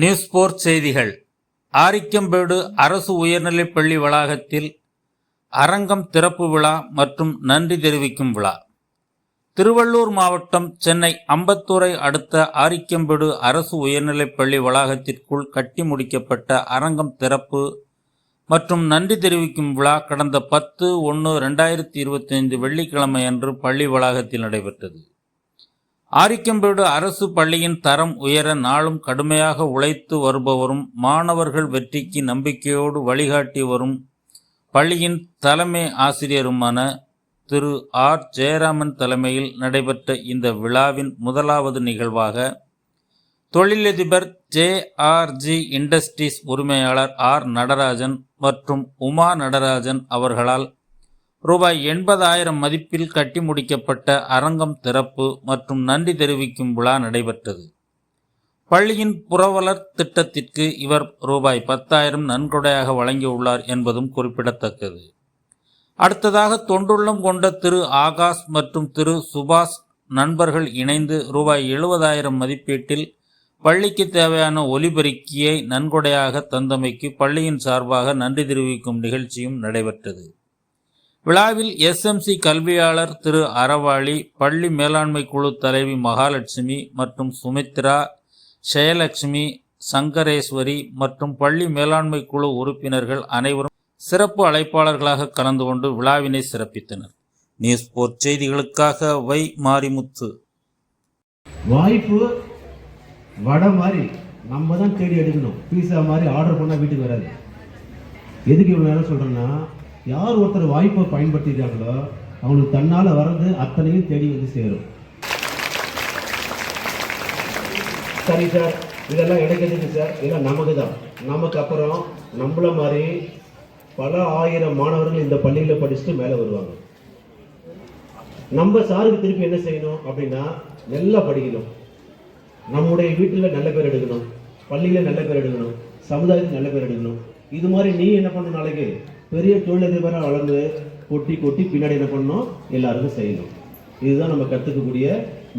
News போர் செய்திகள். ஆரிக்கம்பேடு அரசு உயர்நிலைப் பள்ளி வளாகத்தில் அரங்கம் திறப்பு விழா மற்றும் நன்றி தெரிவிக்கும் விழா. திருவள்ளூர் மாவட்டம் சென்னை அம்பத்தூரை அடுத்த ஆரிக்கம்பேடு அரசு உயர்நிலைப் பள்ளி வளாகத்திற்குள் கட்டி முடிக்கப்பட்ட அரங்கம் திறப்பு மற்றும் நன்றி தெரிவிக்கும் விழா கடந்த பத்து ஒன்று ரெண்டாயிரத்தி இருபத்தைந்து வெள்ளிக்கிழமை அன்று பள்ளி வளாகத்தில் நடைபெற்றது. ஆரிக்கம்பேடு அரசு பள்ளியின் தரம் உயர நாளும் கடுமையாக உழைத்து வருபவரும் மாணவர்கள் வெற்றிக்கு நம்பிக்கையோடு வழிகாட்டி வரும் பள்ளியின் தலைமை ஆசிரியருமான திரு. ஆர். ஜெயராமன் தலைமையில் நடைபெற்ற இந்த விழாவின் முதலாவது நிகழ்வாக தொழிலதிபர் ஜே. ஆர். ஜி. இண்டஸ்ட்ரீஸ் உரிமையாளர் ஆர். நடராஜன் மற்றும் உமா நடராஜன் அவர்களால் ரூபாய் எண்பதாயிரம் மதிப்பில் கட்டி முடிக்கப்பட்ட அரங்கம் திறப்பு மற்றும் நன்றி தெரிவிக்கும் விழா நடைபெற்றது. பள்ளியின் புரவலர் திட்டத்திற்கு இவர் ரூபாய் பத்தாயிரம் நன்கொடையாக வழங்கியுள்ளார் என்பதும் குறிப்பிடத்தக்கது. அடுத்ததாக தொண்டுள்ளம் கொண்ட திரு ஆகாஷ் மற்றும் திரு சுபாஷ் நண்பர்கள் இணைந்து ரூபாய் எழுபதாயிரம் மதிப்பீட்டில் பள்ளிக்கு தேவையான ஒலிபெருக்கியை நன்கொடையாக தந்தமைக்கு பள்ளியின் சார்பாக நன்றி தெரிவிக்கும் நிகழ்ச்சியும் நடைபெற்றது. விழாவில் எஸ்எம்சி கல்வியாளர் திரு அறவாளி பள்ளி மேலாண்மை குழு தலைவி மகாலட்சுமி மற்றும் சுமித்ரா ஜெயலட்சுமி சங்கரேஸ்வரி மற்றும் பள்ளி மேலாண்மை குழு உறுப்பினர்கள் அனைவரும் சிறப்பு அழைப்பாளர்களாக கலந்து கொண்டு விழாவினை சிறப்பித்தனர். நியூஸ் போர் செய்திகளுக்காக வை மாரிமுத்து. வாய்ப்பு வடை மாதிரி நம்ம தான் தேடி எடுக்கணும். பீஸா மாதிரி ஆர்டர் பண்ணால் வீட்டுக்கு வராது. எதுக்கு இவ்வளோ நேரம் சொல்கிறேன்னா யார் ஒருத்தர் வாய்ப்பை பயன்படுத்திட்டாங்களோ அவங்களுக்கு தன்னால் வர்றது அத்தனையும் தேடி வந்து சேரும். சரி சார் இதெல்லாம் எனக்கு சார் இதெல்லாம் நமக்கு தான் நமக்கு அப்புறம் நம்மள மாதிரி பல ஆயிரம் மாணவர்கள் இந்த பள்ளியில் படிச்சுட்டு மேலே வருவாங்க. நம்ம சாருக்கு திருப்பி என்ன செய்யணும் அப்படின்னா நல்லா படிக்கணும். நம்முடைய வீட்டில் நல்ல பேர் எடுக்கணும். பள்ளியில் நல்ல பேர் எடுக்கணும். சமுதாயத்தில் நல்ல பேர் எடுக்கணும். இது மாதிரி நீ என்ன பண்ணணும் நாளைக்கு? பெரிய தொழிலதிபராக வளர்ந்து கொட்டி கொட்டி பின்னாடி என்ன பண்ணோம் எல்லாருக்கும் செய்யணும். இதுதான் நம்ம கற்றுக்கக்கூடிய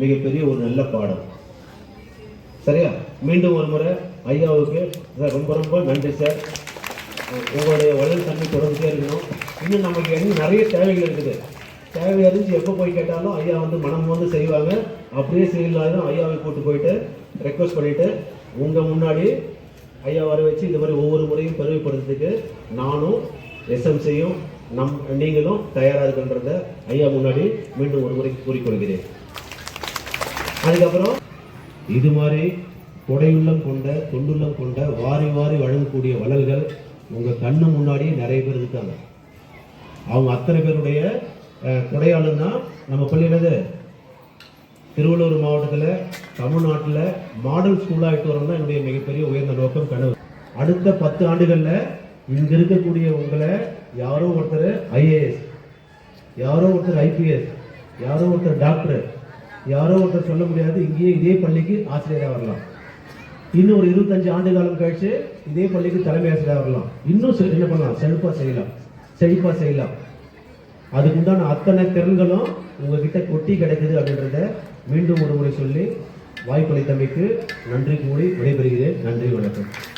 மிகப்பெரிய ஒரு நல்ல பாடம். சரியா? மீண்டும் ஒரு முறை ஐயாவுக்கு சார் ரொம்ப ரொம்ப நன்றி சார். உங்களுடைய வளர் தன்மை தொடர்ந்துட்டே இருக்கணும். இன்னும் நமக்கு இன்னும் நிறைய தேவைகள் இருக்குது. தேவை அறிஞ்சு எப்போ போய் கேட்டாலும் ஐயா வந்து மனம் வந்து செய்வாங்க. அப்படியே செய்யலாலும் ஐயாவை கூட்டு போயிட்டு ரெக்வஸ்ட் பண்ணிவிட்டு உங்கள் முன்னாடி ஐயா வர வச்சு இந்த மாதிரி ஒவ்வொரு முறையும் பெருமைப்படுத்துறதுக்கு நானும் எஸ்எம்சியும் நம் நீங்களும் தயாராக இருக்கின்றத ஐயா முன்னாடி மீண்டும் ஒரு முறை கூறிக்கொள்கிறேன். அதுக்கப்புறம் இது மாதிரி கொடையுள்ளம் கொண்ட தொண்டுள்ளம் கொண்ட வாரி வாரி வழங்கக்கூடிய வளல்கள் உங்க கண்ணு முன்னாடியே நிறைய பேர் இருக்காங்க. அவங்க அத்தனை பேருடைய அஹ், தான் நம்ம பள்ளி திருவள்ளூர் மாவட்டத்தில் தமிழ்நாட்டில் மாடல் ஸ்கூலாகிட்டு வரணும் தான் என்னுடைய மிகப்பெரிய உயர்ந்த நோக்கம் கனவு. அடுத்த பத்து ஆண்டுகளில் இங்க இருக்கக்கூடிய உங்களை யாரோ ஒருத்தர் ஐஏஎஸ் யாரோ ஒருத்தர் ஐபிஎஸ் யாரோ ஒருத்தர் டாக்டர் யாரோ ஒருத்தர் சொல்ல முடியாது இங்கேயே இதே பள்ளிக்கு ஆசிரியராக வரலாம். இன்னும் ஒரு இருபத்தஞ்சு ஆண்டு காலம் கழிச்சு இதே பள்ளிக்கு தலைமை ஆசிரியராக வரலாம். இன்னும் என்ன பண்ணலாம்? செழிப்பாக செய்யலாம். செழிப்பாக செய்யலாம். அதுக்குண்டான அத்தனை திறன்களும் உங்ககிட்ட கொட்டி கிடைக்குது அப்படின்றத மீண்டும் ஒரு முறை சொல்லி வாய்ப்பளித்தமைக்கு நன்றி கூறி விடைபெறுகிறேன். நன்றி வணக்கம்.